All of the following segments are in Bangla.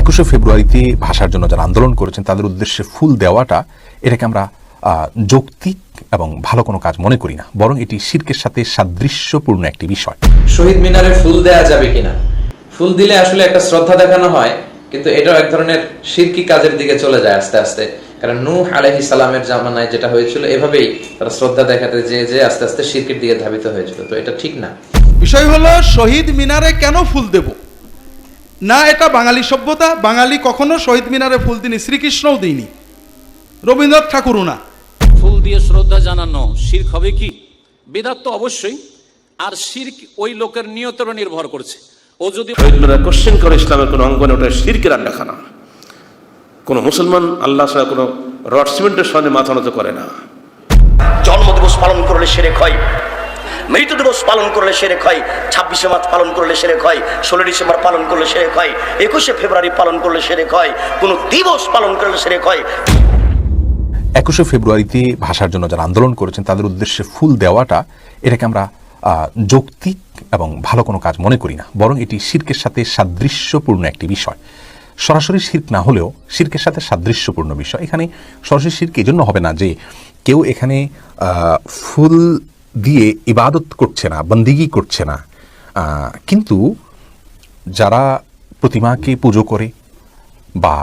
একুশে ফেব্রুয়ারিতে ভাষার জন্য যারা আন্দোলন করেছেন তাদের উদ্দেশ্যে ফুল দেওয়াটা এটাকে আমরা যৌক্তিক এবং ভালো কোনো কাজ মনে করি না। বরং এটি শির্কের সাথে সাদৃশ্যপূর্ণ একটি বিষয়। শহীদ মিনারে ফুল দেয়া যাবে কিনা? ফুল দিলে আসলে একটা শ্রদ্ধা দেখানো হয় কিন্তু এটাও এক ধরনের শিরকি কাজের দিকে চলে যায় আস্তে আস্তে। কারণ নূহ আলাইহি সালামের জামানায় যেটা হয়েছিল এভাবেই তারা শ্রদ্ধা দেখাতে যে যে আস্তে আস্তে শিরকির দিকে ধাবিত হয়েছিল। তো এটা ঠিক না। বিষয় হলো শহীদ মিনারে কেন ফুল দেব? না এটা বাঙালি সভ্যতা বাঙালি কখনো শহীদ মিনারে ফুল দিনি শ্রীকৃষ্ণও দিইনি। রবীন্দ্রনাথ ঠাকুরও না। ফুল দিয়ে শ্রদ্ধা জানানো শির্ক হবে কি? বেদাত তো অবশ্যই আর শির্ক ওই লোকের নিয়তের নির্ভর করছে। ও যদি শহীদরা কোশ্চেন করে ইসলামের কোনো অঙ্গনে ওটা শিরকের আড্ডাখানা কোনো মুসলমান আল্লাহ ছাড়া কোনো রড সিমেন্টের সামনে মাথা নত করে না। জন্মদিবস পালন করলে সেরেক হয়। মৃত্যু দিবস পালন করলে সেরেক হয়, ছাব্বিশে মার্চ পালন করলে সেরেক হয়, ষোলো ডিসেম্বর পালন করলে সেরেক হয়, একুশে ফেব্রুয়ারি পালন করলে সেরেক হয়, কোনো দিবস পালন করলে সেরেক হয়। একুশে ফেব্রুয়ারিতে ভাষার জন্য যারা আন্দোলন করেছেন, তাদের উদ্দেশ্যে ফুল দেওয়াটা এটাকে আমরা যৌক্তিক এবং ভালো কোনো কাজ মনে করি না। বরং এটি শির্কের সাথে সাদৃশ্যপূর্ণ একটি বিষয়। সরাসরি শির্ক না হলেও শির্কের সাথে সাদৃশ্যপূর্ণ বিষয়। এখানে সরাসরি শির্ক এই জন্য হবে না যে কেউ এখানে ফুল দিয়ে ইবাদত করছে না, বন্দিগি করছে না। কিন্তু যারা প্রতিমাকে পুজো করে বা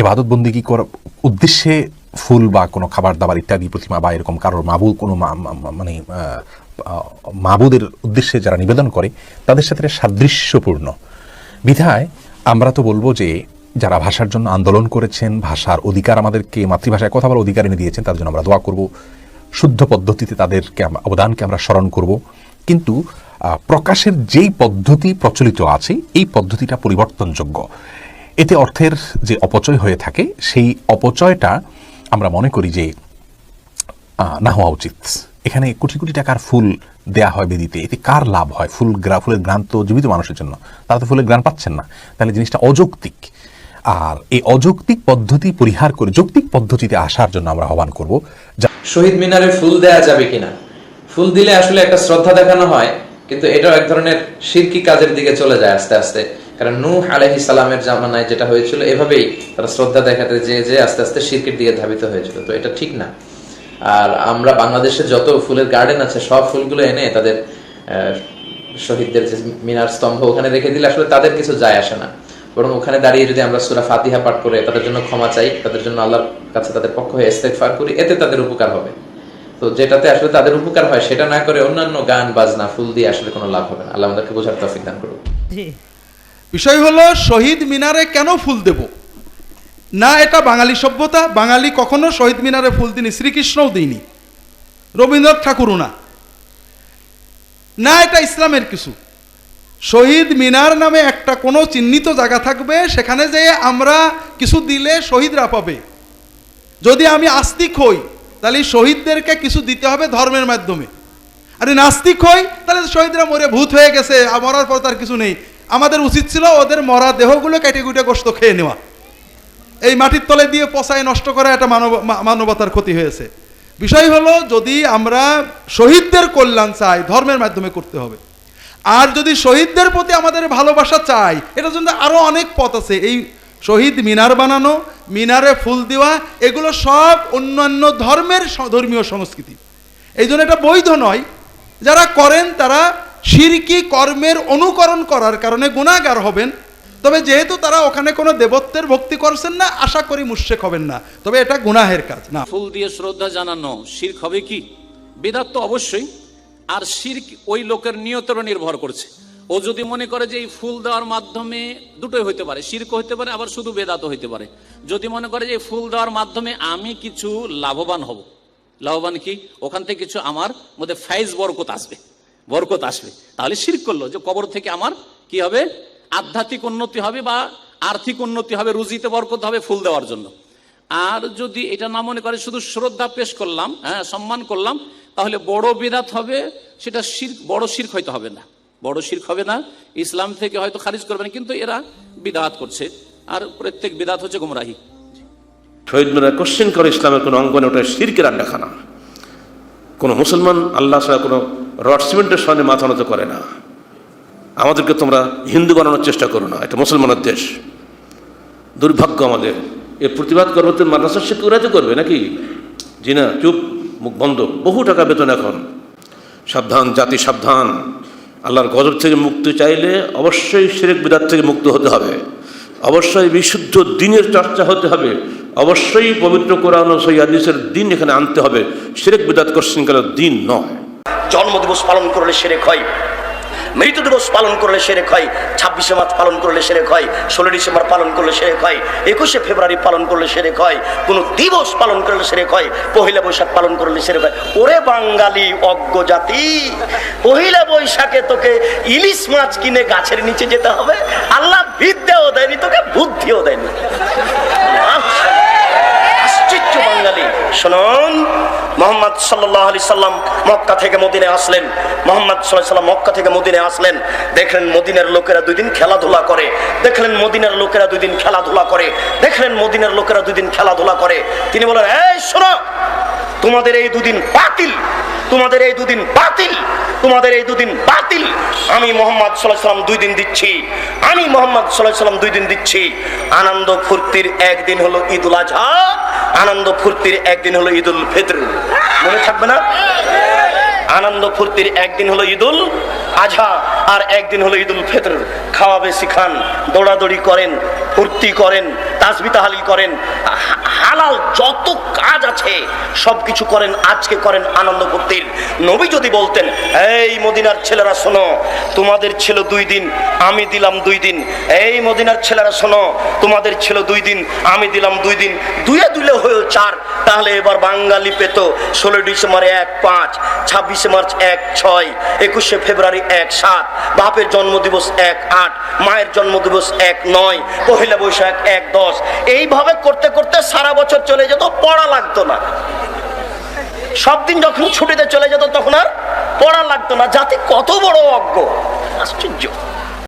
এবাদত বন্দিগি করার উদ্দেশ্যে ফুল বা কোনো খাবার দাবার ইত্যাদি প্রতিমা বা এরকম কারোর মাবুদ, কোনো মানে মাবুদের উদ্দেশ্যে যারা নিবেদন করে, তাদের সাথে সাদৃশ্যপূর্ণ। বিধায় আমরা তো বলব যে, যারা ভাষার জন্য আন্দোলন করেছেন, ভাষার অধিকার আমাদেরকে, মাতৃভাষায় কথা বলার অধিকার এনে দিয়েছেন, তাদের জন্য আমরা দোয়া করব। শুদ্ধ পদ্ধতিতে তাদেরকে অবদানকে আমরা স্মরণ করব। কিন্তু প্রকাশের যেই পদ্ধতি প্রচলিত আছে, এই পদ্ধতিটা পরিবর্তনযোগ্য। এতে অর্থের যে অপচয় হয়ে থাকে, সেই অপচয়টা আমরা মনে করি যে না হওয়া উচিত। এখানে কোটি কোটি টাকার ফুল দেয়া হয় বেদিতে। এতে কার লাভ হয়? ফুল গ্রা, ফুলের গ্রান তো জীবিত মানুষের জন্য। তারা তো ফুলের গ্রান পাচ্ছেন না। তাহলে জিনিসটা অযৌক্তিক। আর এই অযৌক্তিক পদ্ধতি পরিহার করে, যৌক্তিক পদ্ধতিতে আসার জন্য আমরা আহ্বান করব। শহীদ মিনারে ফুল দেয়া যাবে কিনা? ফুল দিলে আসলে একটা শ্রদ্ধা দেখানো হয়, কিন্তু এটাও এক ধরনের শিরকি কাজের দিকে চলে যায় আস্তে আস্তে। কারণ নূহ আলাইহি সালামের জামানায় যেটা হয়েছিল, এভাবেই তারা শ্রদ্ধা দেখাতে যে যে আস্তে আস্তে শিরকির দিকে ধাবিত হয়েছিল। তো এটা ঠিক না। আর আমরা বাংলাদেশের যত ফুলের গার্ডেন আছে, সব ফুলগুলো এনে তাদের শহীদদের যে মিনার স্তম্ভ ওখানে রেখে দিলে আসলে তাদের কিছু যায় আসে না। বরং ওখানে দাঁড়িয়ে যদি আমরা সুরা ফাতিহা পাঠ করে তাদের জন্য ক্ষমা চাই তাদের জন্য আল্লাহর কাছে তাদের পক্ষ হয়ে ইস্তেগফার করি এতে তাদের উপকার হবে। তো যেটাতে আসলে তাদের উপকার হয় সেটা না করে অন্যান্য গান বাজনা ফুল দিয়ে আসলে কোনো লাভ হবে না। আল্লাহ আমাদেরকে বোঝার তৌফিক দান করুন বিষয় হলো শহীদ মিনারে কেন ফুল দেব? না এটা বাঙালি সভ্যতা। বাঙালি কখনো শহীদ মিনারে ফুল দিনি শ্রীকৃষ্ণও দিইনি রবীন্দ্রনাথ ঠাকুরও না। না এটা ইসলামের কিছু। শহীদ মিনার নামে একটা কোনো চিহ্নিত জায়গা থাকবে, সেখানে যে আমরা কিছু দিলে শহীদরা পাবে। যদি আমি আস্তিক হই, তাহলে শহীদদেরকে কিছু দিতে হবে ধর্মের মাধ্যমে। আরে নাস্তিক হই, তাহলে শহীদরা মরে ভূত হয়ে গেছে মরার পর তার কিছু নেই। আমাদের উচিত ছিল ওদের মরা দেহগুলো কেটে কুটে গোস্ত খেয়ে নেওয়া। এই মাটির তলে দিয়ে পচায় নষ্ট করা একটা মানব মানবতার ক্ষতি হয়েছে। বিষয় হলো, যদি আমরা শহীদদের কল্যাণ চাই, ধর্মের মাধ্যমে করতে হবে। আর যদি শহীদদের প্রতি আমাদের ভালোবাসা চাই, এটার জন্য আরও অনেক পথ আছে। এই শহীদ মিনার বানানো, মিনারে ফুল দেওয়া, এগুলো সব অন্যান্য ধর্মের ধর্মীয় সংস্কৃতি। এই জন্য এটা বৈধ নয়। যারা করেন, তারা শিরকি কর্মের অনুকরণ করার কারণে গুণাগার হবেন। তবে যেহেতু তারা ওখানে কোনো দেবত্বের ভক্তি করছেন না, আশা করি মুশেক হবেন না। তবে এটা গুনাহের কাজ, না। ফুল দিয়ে শ্রদ্ধা জানানো, শির্ক হবে কি? বেদাত অবশ্যই। আর শির্ক ওই লোকের নিয়তের নির্ভর করছে। ও যদি মনে করে যে এই ফুল দেওয়ার মাধ্যমে দুটোই হইতে পারে, শির্ক হইতে পারে, আবার শুধু বেদাত হইতে পারে। যদি মনে করে যে ফুল দেওয়ার মাধ্যমে আমি কিছু লাভবান হব, লাভবান কি? ওখান থেকে কিছু আমার মধ্যে ফাইজ বরকত আসবে বরকত আসবে। তাহলে শির্ক করল যে কবর থেকে আমার কি হবে? আধ্যাত্মিক উন্নতি হবে বা আর্থিক উন্নতি হবে, রুজিতে বরকত হবে ফুল দেওয়ার জন্য। আর যদি এটা না মনে করে, শুধু শ্রদ্ধা পেশ করলাম হ্যাঁ সম্মান করলাম তাহলে বড় বিদাত হবে, সেটা শির, বড় শির্ক হয়তো হবে না। বড় শির্ক হবে না, ইসলাম থেকে হয়তো খারিজ করবে না, কিন্তু এরা বিদাত করছে। আর প্রত্যেক বিদাত হচ্ছে গুমরাহি। শহীদরা কোশ্চেন করে ইসলামের কোনো অঙ্গনে ওটা শিরকের আড্ডাখানা। কোনো মুসলমান আল্লাহ ছাড়া কোনো রড সিমেন্টের সামনে মাথা নত করে না। আমাদেরকে তোমরা হিন্দু বানানোর চেষ্টা করো না, এটা মুসলমানের দেশ। দুর্ভাগ্য আমাদের। এর প্রতিবাদ করব তো মাদ্রাসার শিক্ষকরাই তো করবে নাকি? জি না, চুপ। মুখ বন্ধ, বহু টাকা বেতন এখন। সাবধান, জাতি সাবধান। আল্লাহর গজব থেকে মুক্তি চাইলে অবশ্যই সেরেক বিদাত থেকে মুক্ত হতে হবে। অবশ্যই বিশুদ্ধ দিনের চর্চা হতে হবে। অবশ্যই পবিত্র কোরআন ও সৈয়াদিসের দিন এখানে আনতে হবে। সেরেক বিদাত করছেন দিন নয়। জন্মদিবস পালন করলে সেরেক হয়। মৃত্যু দিবস পালন করলে সেরেক হয়, ছাব্বিশে মার্চ পালন করলে সেরেক হয়, ষোলো ডিসেম্বর পালন করলে সেরেক হয়, একুশে ফেব্রুয়ারি পালন করলে সেরেক হয়, কোনো দিবস পালন করলে সেরেক হয়, পহিলা বৈশাখ পালন করলে সেরেক হয়। ওরে বাঙালি অজ্ঞ জাতি, পহিলা বৈশাখে তোকে ইলিশ মাছ কিনে গাছের নিচে যেতে হবে, আল্লাহ বিদ্যাও দেয়নি, তোকে বুদ্ধিও দেয়নি। আশ্চর্য বাঙালি। শুনুন, মোহাম্মদ সাল্লাহ আলি সাল্লাম মক্কা থেকে মদিনে আসলেন। মোহাম্মদ সাল্লাহ সাল্লাম মক্কা থেকে মদিনে আসলেন। দেখলেন মদিনের লোকেরা দুই দিন খেলাধুলা করে। দেখলেন মদিনের লোকেরা দুই দিন খেলাধুলা করে। দেখলেন মদিনের লোকেরা দুই দিন খেলাধুলা করে। তিনি বলেন, এই শোনো তোমাদের এই দুদিন বাতিল। তোমাদের এই দুদিন বাতিল। তোমাদের এই দুদিন বাতিল। আমি মোহাম্মদ সাল্লাম দুই দিন দিচ্ছি। আমি মোহাম্মদ সাল্লাম দুই দিন দিচ্ছি। আনন্দ ফুর্তির একদিন হলো ঈদুল আজহা, আনন্দ ফুর্তির একদিন হলো ঈদুল ফিতর। মনে থাকবে না? আনন্দ ফুর্তির একদিন হলো ঈদুল আজহা আর একদিন হলো ঈদুল ফিতর। খাওয়া বেশি খান দৌড়াদৌড়ি করেন, ফুর্তি করেন, তাসবি তাহালি করেন। হালাল যত কাজ আছে সব কিছু করেন, আজকে করেন আনন্দ ফুর্তির। নবী যদি বলতেন, এই মদিনার ছেলেরা শোনো, তোমাদের ছিল দুই দিন, আমি দিলাম দুই দিন। এই মদিনার ছেলেরা শোনো, তোমাদের ছিল দুই দিন, আমি দিলাম দুই দিন। দুয়ে দুলে হয়েও চার, তাহলে এবার বাঙালি পেত ষোলো ডিসেম্বরে এক পাঁচ, ছাব্বিশে মার্চ এক ছয়, একুশে ফেব্রুয়ারি এক সাত, বাপের জন্মদিবস এক আট, মায়ের জন্মদিবস এক নয়, পহিলা বৈশাখ এক দশ। এইভাবে করতে করতে সারা বছর চলে যেত, পড়া লাগতো না। সব দিন যখন ছুটিতে চলে যেত তখন আর পড়া লাগতো না। জাতি কত বড় অজ্ঞ। আশ্চর্য।